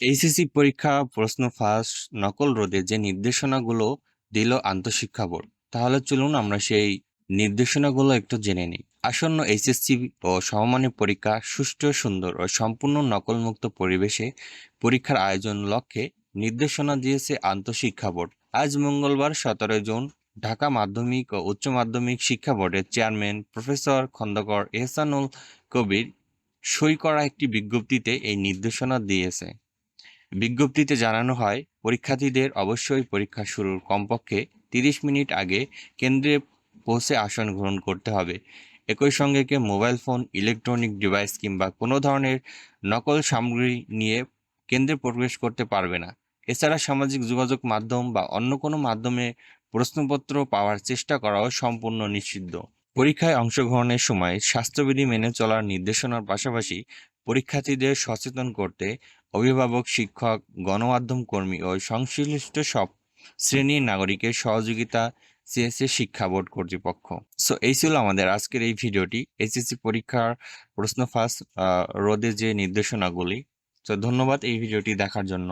HSC পরীক্ষা, প্রশ্ন ফাঁস, নকল রোধে যে নির্দেশনাগুলো দিল আন্তঃশিক্ষা বোর্ড, তাহলে চলুন আমরা সেই নির্দেশনাগুলো একটু জেনে নিই। আসন্ন এইচএসসি ও সমমানের পরীক্ষা সুষ্ঠু, সুন্দর ও সম্পূর্ণ নকলমুক্ত পরিবেশে পরীক্ষার আয়োজন লক্ষ্যে নির্দেশনা দিয়েছে আন্তঃশিক্ষা বোর্ড। আজ মঙ্গলবার সতেরো জুন ঢাকা মাধ্যমিক ও উচ্চ মাধ্যমিক শিক্ষা বোর্ডের চেয়ারম্যান প্রফেসর খন্দকার এহসানুল কবির সই করা একটি বিজ্ঞপ্তিতে এই নির্দেশনা দিয়েছে। বিজ্ঞপ্তিতে জানানো হয়, পরীক্ষার্থীদের অবশ্যই পরীক্ষা শুরুর কমপক্ষে তিরিশ মিনিট আগে কেন্দ্রে পৌঁছে আসন গ্রহণ করতে হবে। একই সঙ্গে কেউ মোবাইল ফোন, ইলেকট্রনিক ডিভাইস কিংবা কোনো ধরনের নকল সামগ্রী নিয়ে কেন্দ্রে প্রবেশ করতে পারবে না। এছাড়া সামাজিক যোগাযোগ মাধ্যম বা অন্য কোনো মাধ্যমে প্রশ্নপত্র পাওয়ার চেষ্টা করাও সম্পূর্ণ নিষিদ্ধ। পরীক্ষায় অংশগ্রহণের সময় স্বাস্থ্যবিধি মেনে চলার নির্দেশনার পাশাপাশি পরীক্ষার্থীদের সচেতন করতে অভিভাবক, শিক্ষক, গণমাধ্যম কর্মী ও সংশ্লিষ্ট সব শ্রেণির নাগরিকের সহযোগিতা চেয়েছে শিক্ষা বোর্ড কর্তৃপক্ষ। সো এই ছিল আমাদের আজকের এই ভিডিওটি। এসএসসি পরীক্ষার প্রশ্ন ফাঁস রোধে যে নির্দেশনাগুলি। তো ধন্যবাদ এই ভিডিওটি দেখার জন্য।